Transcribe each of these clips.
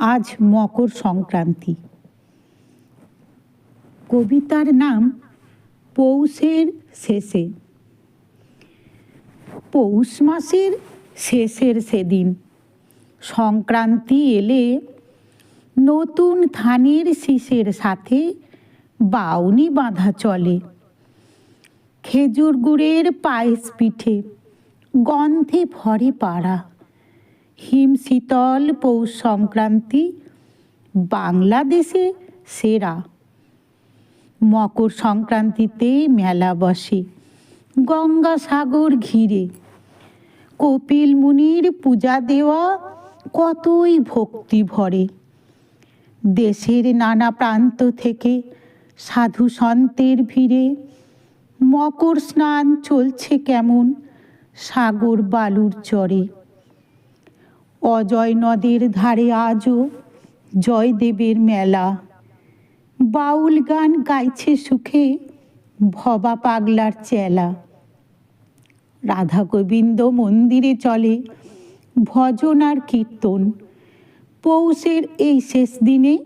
আজ মকর সংক্রান্তি। কবিতার নাম পৌষের শেষে। পৌষ মাসের শেষের সেদিন। সংক্রান্তি এলে নতুন ধানের শীষের সাথে বাউনি বাঁধা চলে। খেজুর গুড়ের পায়েস পিঠে গন্ধে ভরে পাড়া। হিম শীতল পৌষ সংক্রান্তি বাংলাদেশে সেরা। মকর সংক্রান্তিতে মেলা বসে, গঙ্গাসাগর ঘিরে। কপিল মুনির পূজা দেওয়া কতই ভক্তি ভরে। দেশের নানা প্রান্ত থেকে সাধু সন্তের ভিড়ে, মকর স্নান চলছে কেমন, সাগর বালুর চরে। অজয় নদের ধারে আজও জয়দেবের মেলা। বাউল গান গাইছে সুখে ভবা পাগলার চেলা। রাধা গোবিন্দ মন্দিরে চলে ভজন আর কীর্তন। পৌষের এই শেষ দিনে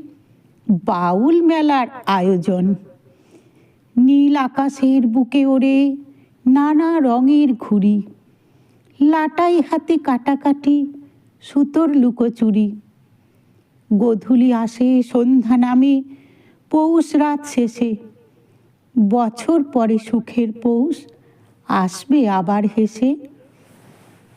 বাউল মেলার আয়োজন। নীল আকাশের বুকে ওড়ে নানা রঙের ঘুড়ি। লাটাই হাতে কাটাকাটি সুতোর লুকোচুরি গোধূলি আসে, সন্ধ্যা নামে, পৌষ রাত শেষে। বছর পরে সুখের পৌষ, আসবে আবার হেসে।